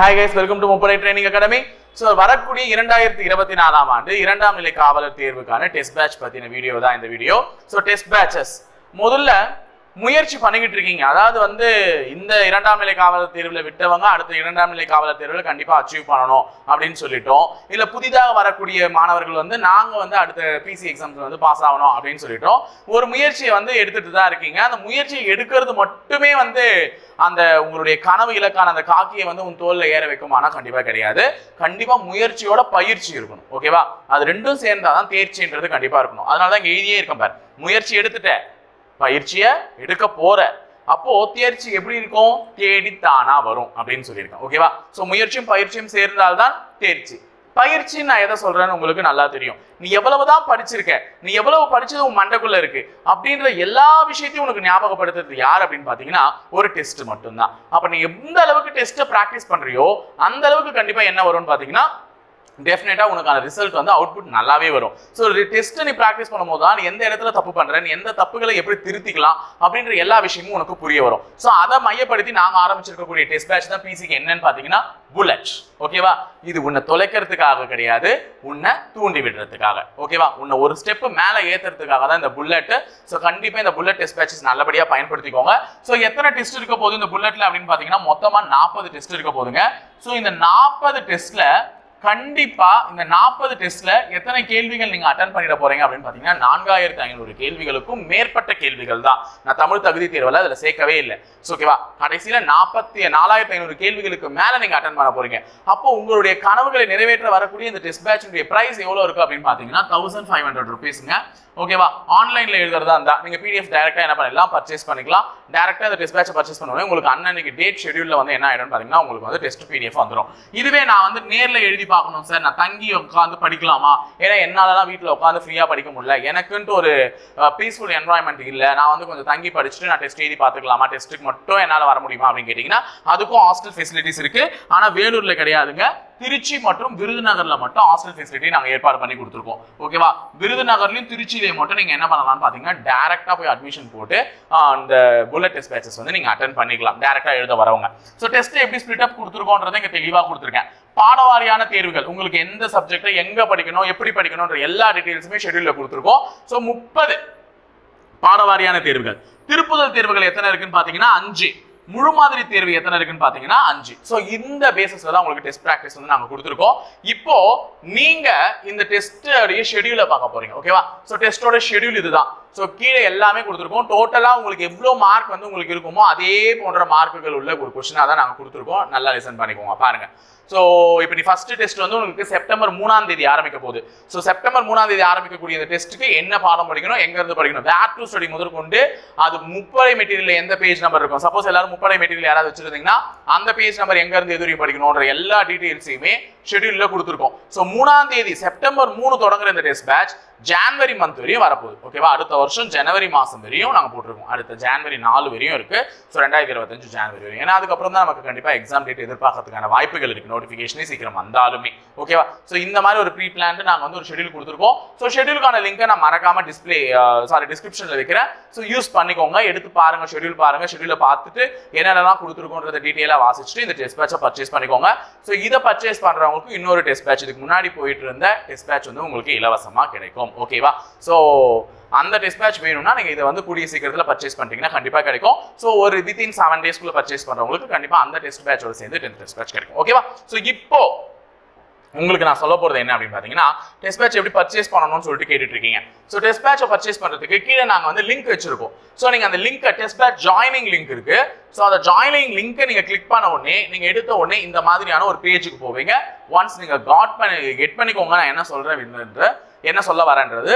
Hi guys welcome to முப்படை training academy so வரக்கூடிய இரண்டாயிரத்தி இருபத்தி நாலாம் ஆண்டு இரண்டாம் நிலை காவலர் தேர்வுக்கான டெஸ்ட் பேட்ச் பத்தின வீடியோ தான் இந்த வீடியோ ஸோ டெஸ்ட் பேட்சஸ் முதல்ல முயற்சி பண்ணிக்கிட்டு இருக்கீங்க. அதாவது வந்து இந்த இரண்டாம் நிலை காவலர் தேர்வில் விட்டவங்க அடுத்த இரண்டாம் நிலை காவலர் தேர்வில் கண்டிப்பாக அச்சீவ் பண்ணணும் அப்படின்னு சொல்லிட்டோம். இல்லை புதிதாக வரக்கூடிய மாணவர்கள் வந்து நாங்கள் வந்து அடுத்த பிசி எக்ஸாம்ஸ் வந்து பாஸ் ஆகணும் அப்படின்னு சொல்லிட்டோம். ஒரு முயற்சியை வந்து எடுத்துட்டு தான் இருக்கீங்க. அந்த முயற்சியை எடுக்கிறது மட்டுமே வந்து அந்த உங்களுடைய கனவு இலக்கான அந்த காக்கியை வந்து உன் தோலில் ஏற வைக்குமானா கண்டிப்பாக கிடையாது. கண்டிப்பாக முயற்சியோட பயிற்சி இருக்கணும். ஓகேவா அது ரெண்டும் சேர்ந்தாதான் தேர்ச்சின்றது கண்டிப்பாக இருக்கணும். அதனால தான் இங்கே எழுதியே இருக்கேன் பார். முயற்சி எடுத்துட்டேன். பயிற்சியை எடுக்க போற. அப்போ தேர்ச்சி எப்படி இருக்கும்? தேடித்தானா வரும் அப்படின்னு சொல்லியிருக்கேன் ஓகேவா ஸோ முயற்சியும் பயிற்சியும் சேர்ந்தால்தான் தேர்ச்சி. பயிற்சி நான் எதை சொல்றேன்னு உங்களுக்கு நல்லா தெரியும். நீ எவ்வளவுதான் படிச்சிருக்க நீ எவ்வளவு படிச்சது உன் மண்டைக்குள்ள இருக்கு அப்படின்ற எல்லா விஷயத்தையும் உனக்கு ஞாபகப்படுத்துறது யார் அப்படின்னு பாத்தீங்கன்னா ஒரு டெஸ்ட் மட்டும்தான். அப்ப நீ எந்த அளவுக்கு டெஸ்ட்டை ப்ராக்டிஸ் பண்றியோ அந்த அளவுக்கு கண்டிப்பா என்ன வரும்னு பாத்தீங்கன்னா டெஃபினட்டாக உனக்கான ரிசல்ட் வந்து அவுட்புட் நல்லாவே வரும். ஸோ டெஸ்ட்டை நீ ப்ராக்டிஸ் பண்ணும்போது தான் எந்த இடத்துல தப்பு பண்ணுறேன் எந்த தப்புகளை எப்படி திருத்திக்கலாம் அப்படின்ற எல்லா விஷயமும் உனக்கு புரிய வரும். ஸோ அதை மையப்படுத்தி நாங்கள் ஆரம்பிச்சிருக்கக்கூடிய டெஸ்ட் பேட்ச் தான் பிசிக்கு என்னன்னு பார்த்தீங்கன்னா புல்லட் ஓகேவா இது உன்னை தொலைக்கிறதுக்காக கிடையாது உன்னை தூண்டி விடுறதுக்காக. ஓகேவா உன்னை ஒரு ஸ்டெப் மேலே ஏற்றுறதுக்காக தான் இந்த புல்லட் ஸோ கண்டிப்பாக இந்த புல்லட் டெஸ்ட் பேட்சஸ் நல்லபடியாக பயன்படுத்திக்கோங்க. ஸோ எத்தனை டெஸ்ட் இருக்க போகுது இந்த புல்லட்டில் அப்படின்னு பார்த்தீங்கன்னா மொத்தமாக நாற்பது டெஸ்ட் இருக்க போதுங்க ஸோ இந்த நாற்பது டெஸ்ட்டில் கண்டிப்பா இந்த நாற்பது டெஸ்ட்ல எத்தனை கேள்விகள் நீங்க அட்டன் பண்ணிட போறீங்க அப்படின்னு பாத்தீங்கன்னா நான்காயிரத்தி ஐநூறு கேள்விகளுக்கும் மேற்பட்ட கேள்விகள் தான். நான் தமிழ் தகுதி தேர்வுல அதுல சேர்க்கவே இல்லை. ஓகேவா கடைசியில நாற்பத்தி நாலாயிரத்தி ஐநூறு கேள்விகளுக்கு மேல நீங்க அட்டன் பண்ண போறீங்க. அப்போ உங்களுடைய கனவுகளை நிறைவேற்ற வரக்கூடிய இந்த டெஸ்ட் பேட்சுடைய பிரைஸ் எவ்வளவு இருக்கு அப்படின்னு பாத்தீங்கன்னா தௌசண்ட் ஃபைவ் ஹண்ட்ரட் ருபீஸ்ங்க ஓகேவா ஆன்லைன்ல எழுதுறதா இருந்தா நீங்க பிடிஎஃப் டேரக்டா என்ன பண்ணலாம் பர்ச்சேஸ் பண்ணிக்கலாம். டேரக்டா இந்த டெஸ்ட் பேட்ச் பர்ச்சேஸ் பண்ணுவோம் உங்களுக்கு அன்னன்னைக்கு டேட் ஷெடியூல்ல வந்து என்ன ஆயிடும் பாத்தீங்கன்னா உங்களுக்கு வந்து டெஸ்ட் பிடிஎஃப் வந்துடும் இதுவே நான் வந்து நேர்ல எழுதி பார்க்கணும் சார். நான் தங்கி உட்காந்து படிக்கலாமா? ஏன்னா என்னாலலாம் வீட்டில் உட்காந்து ஃப்ரீயாக படிக்க முடியல. எனக்குன்ட்டு ஒரு பீஸ்ஃபுல் என்வாயன்மெண்ட் இல்லை. நான் வந்து கொஞ்சம் தங்கி படிச்சுட்டு நான் டெஸ்ட் எழுதி பார்த்துக்கலாமா? டெஸ்ட்டுக்கு மட்டும் என்னால் வர முடியுமா? அப்படின்னு கேட்டிங்கன்னா அதுக்கும் ஹாஸ்டல் ஃபெசிலிட்டிஸ் இருக்கு. ஆனால் வேலூரில் கிடையாதுங்க. திருச்சி மற்றும் விருதுநகரில் மட்டும் ஹாஸ்டல் ஃபெசிலிட்டி நாங்கள் ஏற்பாடு பண்ணி கொடுத்துருக்கோம். ஓகேவா விருதுநகர்லையும் திருச்சியிலையும் மட்டும் நீங்கள் என்ன பண்ணலாம்னு பார்த்தீங்கன்னா டேரெக்டாக போய் அட்மிஷன் போட்டு அந்த புல்லட் டெஸ்ட் பேச்சஸ் வந்து நீங்கள் அட்டன் பண்ணிக்கலாம். டேரெக்டாக எழுத வரவங்க. ஸோ டெஸ்ட் எப்படி ஸ்பிளிட் அப் கொடுத்துருக்கோன்றதை இங்கே தெளிவாக கொடுத்துருக்கேன். பாடவாரியான தேர்வுகள். உங்களுக்கு எந்த சப்ஜெக்ட் எங்க படிக்கணும் எப்படி படிக்கணும்ன்ற எல்லா டீட்டெயில்ஸுமே ஷெடியூல்ல கொடுத்துருக்கோம். ஸோ முப்பது பாடவாரியான தேர்வுகள். திருப்புதல் தேர்வுகள் எத்தனை இருக்குன்னு பாத்தீங்கன்னா அஞ்சு. முழு மாதிரி தேர்வு எத்தனை இருக்குன்னு பாத்தீங்கன்னா அஞ்சு. சோ இந்த பேசிஸ்ல தான் உங்களுக்கு டெஸ்ட் ப்ராக்டிஸ் வந்து நாங்க கொடுத்துருக்கோம். இப்போ நீங்க இந்த டெஸ்ட் ஷெட்யூல பார்க்க போறீங்க. ஓகேவா சோ டெஸ்டோட ஷெட்யூல் இதுதான். ஸோ கீழே எல்லாமே கொடுத்துருக்கோம். டோட்டலாக உங்களுக்கு எவ்வளோ மார்க் வந்து உங்களுக்கு இருக்குமோ அதே போன்ற மார்க்குகள் உள்ள ஒரு கொஸ்டினாக தான் நாங்கள் கொடுத்துருக்கோம். நல்லா லிசன் பண்ணிக்கோங்க பாருங்கள் ஸோ இப்போ நீ ஃபஸ்ட்டு டெஸ்ட் வந்து உங்களுக்கு செப்டம்பர் மூணாம் தேதி ஆரம்பிக்க போகுது. ஸோ செப்டம்பர் மூணாம் தேதி ஆரம்பிக்கக்கூடிய இந்த டெஸ்ட்டுக்கு என்ன பாடம் படிக்கணும் எங்கேருந்து படிக்கணும்? வேர் டூ ஸ்டடி முதற்கொண்டு அது முப்படை மெட்டீரியல் எந்த பேஜ் நம்பர் இருக்கும்? சப்போஸ் எல்லாரும் முப்படை மெட்டீரியல் யாராவது வச்சிருந்தீங்கன்னா அந்த பேஜ் நம்பர் எங்கேருந்து எது வரைக்கும் படிக்கணும்ன்ற எல்லா டீட்டெயில்ஸையுமே ஷெடியூலில் கொடுத்துருக்கோம். ஸோ மூணாம் தேதி செப்டம்பர் மூணு தொடங்குற இந்த டெஸ்ட் பேட்ச் ஜான்வரி மந்த் வரையும் வரப்போகுது. ஓகேவா அடுத்த வருஷம் ஜனவரி மாதம் வரையும் நாங்கள் போட்டிருக்கோம். அடுத்த ஜான்வரி நாலு வரையும் இருக்குது ஸோ ரெண்டாயிரத்தி இருபத்தஞ்சு ஜான்வரி வரையும். ஏன்னா அதுக்கப்புறம் தான் நமக்கு கண்டிப்பாக எக்ஸாம் டேட் எதிர்பார்க்கறதுக்கான வாய்ப்புகள் இருக்குது நோட்டிஃபிகேஷனே சீக்கிரம் வந்தாலுமே. ஓகேவா ஸோ இந்த மாதிரி ஒரு ப்ரீ பிளான் நாங்கள் வந்து ஒரு ஷெட்யூல் கொடுத்துருக்கோம். ஸோ ஷெடியூலுக்கான லிங்கை நான் மறக்காம டிஸ்பிளே சாரி டிஸ்கிரிப்ஷனில் வைக்கிறேன். ஸோ யூஸ் பண்ணிக்கோங்க. எடுத்து பாருங்க ஷெட்யூல் பாருங்க. ஷெடியூலை பார்த்துட்டு என்னென்னலாம் கொடுத்துருக்கோன்றத டீட்டெயிலாக வாசிச்சுட்டு இந்த டெஸ்ட் பேட்சை பர்ச்சேஸ் பண்ணிக்கோங்க. ஸோ இதை பர்ச்சேஸ் பண்ணுறவங்களுக்கு இன்னொரு டெஸ்ட் பேட்ச் இதுக்கு முன்னாடி போயிட்டு இருந்த டெஸ்ட் பேட்ச் வந்து உங்களுக்கு இலவசமாக கிடைக்கும். ஓகேவா ஸோ அந்த டெஸ்ட் பேட்ச் வேணும்னா நீங்க இதை வந்து கூடிய சீக்கிரத்தில் பர்ச்சேஸ் பண்ணிட்டீங்கன்னா கண்டிப்பாக கிடைக்கும். ஸோ ஒரு வித்தின் செவன் டேஸ்க்குள்ள பர்ச்சேஸ் பண்றவங்களுக்கு கண்டிப்பாக அந்த டெஸ்ட் பேட்சோட சேர்ந்து டென்த் டெஸ்ட் பேட்ச் கிடைக்கும். ஓகேவா ஸோ இப்போ உங்களுக்கு நான் சொல்ல போறது என்ன அப்படின்னு பாத்தீங்கன்னா டெஸ்ட் பேட்ச் எப்படி பர்ச்சேஸ் பண்ணணும்னு சொல்லிட்டு கேட்டுட்டு இருக்கீங்க ஸோ டெஸ்ட் பேட்சை பர்ச்சேஸ் பண்றதுக்கு கீழே நாங்கள் வந்து லிங்க் வச்சிருக்கோம். ஸோ நீங்க அந்த link test batch joining link இருக்குது ஸோ அந்த ஜாயினிங் லிங்கை நீங்கள் கிளிக் பண்ண உடனே நீங்கள் எடுத்த உடனே இந்த மாதிரியான ஒரு பேஜுக்கு போவீங்க. ஒன்ஸ் நீங்கள் காட் பண்ணி கெட் பண்ணிக்கோங்க. நான் என்ன சொல்கிறேன் என்று என்ன சொல்ல வரேன்றது.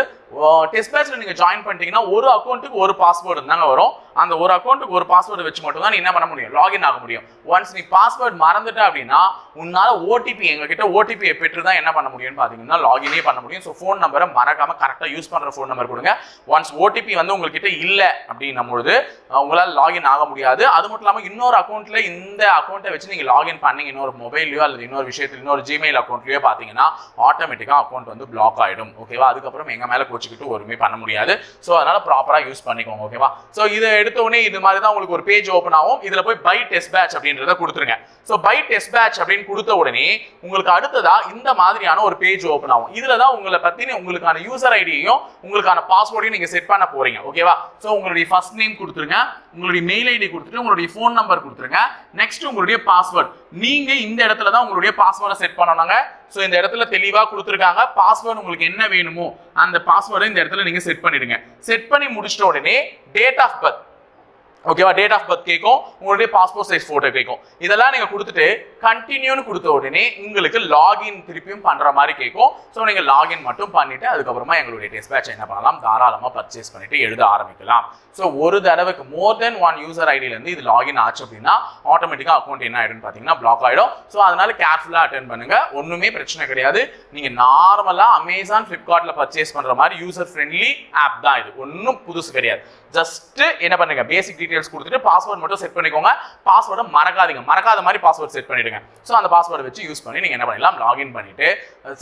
டெஸ்ட் பேட்ச்ல நீங்கள் ஜாயின் பண்ணிட்டீங்கன்னா ஒரு அக்கௌண்ட்டுக்கு ஒரு பாஸ்வேர்டு தாங்க வரும். அந்த ஒரு அக்கௌண்ட்டுக்கு ஒரு பாஸ்வேர்டு வச்சு மட்டும் தான் நீ என்ன பண்ண முடியும்? லாகின் ஆக முடியும். ஒன்ஸ் நீ பாஸ்வேர்டு மறந்துட்ட அப்படின்னா உன்னால் ஓடிபி எங்ககிட்ட ஓடிபியை பெற்று தான் என்ன பண்ண முடியும்னு பார்த்தீங்கன்னா லாகினே பண்ண முடியும். ஸோ ஃபோன் நம்பரை மறக்காம கரெக்டாக யூஸ் பண்ணுற ஃபோன் நம்பர் கொடுங்க. ஒன்ஸ் ஓடிபி வந்து உங்ககிட்ட இல்லை அப்படின்னும் பொழுது உங்களால் லாகின் ஆக முடியாது. அது அது மட்டும் இல்லாமல் இன்னொரு அக்கௌண்ட்ல இந்த அக்கௌண்ட்டை வச்சு நீங்க லாகின் பண்ணீங்க. இன்னொரு மொபைல்லையோ அல்லது இன்னொரு விஷயத்துல இன்னொரு ஜிமெயில் அக்கௌண்ட்லயோ பார்த்தீங்கன்னா ஆட்டோமேட்டிக்காக அக்கௌண்ட் வந்து பிளாக் ஆயிடும். ஓகேவா அதுக்கப்புறம் எங்க மேலே கோச்சிக்கிட்டு ஒருமே பண்ண முடியாது. ஸோ அதனால ப்ராப்பரா யூஸ் பண்ணிக்கோங்க. ஓகேவா ஸோ இதை எடுத்தோடனே இது மாதிரி தான் உங்களுக்கு ஒரு பேஜ் ஓப்பன் ஆகும். இதுல போய் பை டெஸ்ட் பேட்ச் அப்படின்றத கொடுத்துருங்க. ஸோ பை டெஸ்ட் பேட்ச் அப்படின்னு கொடுத்த உடனே உங்களுக்கு அடுத்ததா இந்த மாதிரியான ஒரு பேஜ் ஓப்பன் ஆகும். இதில் தான் உங்களை பத்தின உங்களுக்கான யூசர் ஐடியையும் உங்களுக்கான பாஸ்வேர்டையும் நீங்க செட் பண்ண போறீங்க. ஓகேவா ஸோ உங்களுடைய ஃபர்ஸ்ட் நேம் கொடுத்துருங்க. உங்களுடைய மெயில் ஐடி கொடுத்துட்டு உங்களுடைய ஃபோன் நம்பர் கொடுத்துருங்க. நெக்ஸ்ட் உங்களுடைய பாஸ்வேர்ட் நீங்க இந்த இடத்துல தான் உங்களுடைய பாஸ்வேர்டை செட் பண்ணணுங்க. ஸோ இந்த இடத்துல தெளிவா கொடுத்துருக்காங்க. பாஸ்வேர்டு உங்களுக்கு என்ன வேணுமோ அந்த பாஸ்வேர்டை இந்த இடத்துல நீங்க செட் பண்ணிடுங்க. செட் பண்ணி முடிச்சிட்ட உடனே டேட் ஆஃப் பர்த் ஓகேவா டேட் ஆஃப் பர்த் கேட்கும் உங்களுடைய பாஸ்போர்ட் சைஸ் ஃபோட்டோ கேட்கும் இதெல்லாம் நீங்க கொடுத்துட்டு கண்டினியூன்னு கொடுத்த உடனே உங்களுக்கு லாகின் திருப்பியும் பண்ற மாதிரி கேட்கும் ஸோ நீங்கள் லாகின் மட்டும் பண்ணிட்டு அதுக்கப்புறமா எங்களுடைய டெஸ்ட் பேட்ச் என்ன பண்ணலாம்? தாராளமா பர்ச்சேஸ் பண்ணிட்டு எழுத ஆரம்பிக்கலாம். ஸோ ஒரு தடவைக்கு மோர் தென் ஒன் யூசர் ஐடியில இருந்து இது லாகின் ஆச்சு அப்படின்னா ஆட்டோமேட்டிக்கா அக்கௌண்ட் என்ன ஆயிடும்னு பாத்தீங்கன்னா பிளாக் ஆகிடும் ஸோ அதனால கேர்ஃபுல்லா அட்டன் பண்ணுங்க. ஒன்றுமே பிரச்சனை கிடையாது. நீங்க நார்மலா அமேசான் ஃப்ளிப்கார்ட்டில் பர்ச்சேஸ் பண்ற மாதிரி யூசர் ஃப்ரெண்ட்லி ஆப் தான் இது. ஒன்றும் புதுசு கிடையாது. ஜஸ்ட் என்ன பண்ணுங்க? பேசிக் டீட்டெயில் டீடைல்ஸ் கொடுத்துட்டு பாஸ்வேர்ட் மட்டும் செட் பண்ணிக்கோங்க. பாஸ்வேர்டை மறக்காதீங்க. மறக்காத மாதிரி பாஸ்வேர்ட் செட் பண்ணிடுங்க. ஸோ அந்த பாஸ்வேர்டை வச்சு யூஸ் பண்ணி நீங்கள் என்ன பண்ணலாம் லாகின் பண்ணிட்டு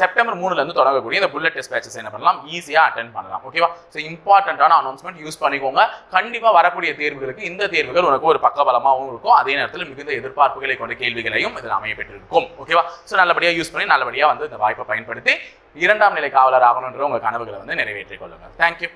செப்டம்பர் மூணுலேருந்து தொடங்கக்கூடிய இந்த புல்லட் டெஸ்ட் பேச்சஸ் என்ன பண்ணலாம்? ஈஸியாக அட்டன் பண்ணலாம். ஓகேவா ஸோ இம்பார்ட்டண்ட்டான அனௌன்ஸ்மெண்ட் யூஸ் பண்ணிக்கோங்க. கண்டிப்பாக வரக்கூடிய தேர்வுகளுக்கு இந்த தேர்வுகள் உனக்கு ஒரு பக்கபலமாகவும் இருக்கும். அதே நேரத்தில் மிகுந்த எதிர்பார்ப்புகளை கொண்ட கேள்விகளையும் இதில் அமையப்பட்டிருக்கும் ஓகேவா ஸோ நல்லபடியாக யூஸ் பண்ணி நல்லபடியாக வந்து இந்த வாய்ப்பை பயன்படுத்தி இரண்டாம் நிலை காவலர் ஆகணுன்ற உங்கள் கனவுகளை வந்து நிறைவேற்றிக் கொள்ளுங்கள். தேங்க்யூ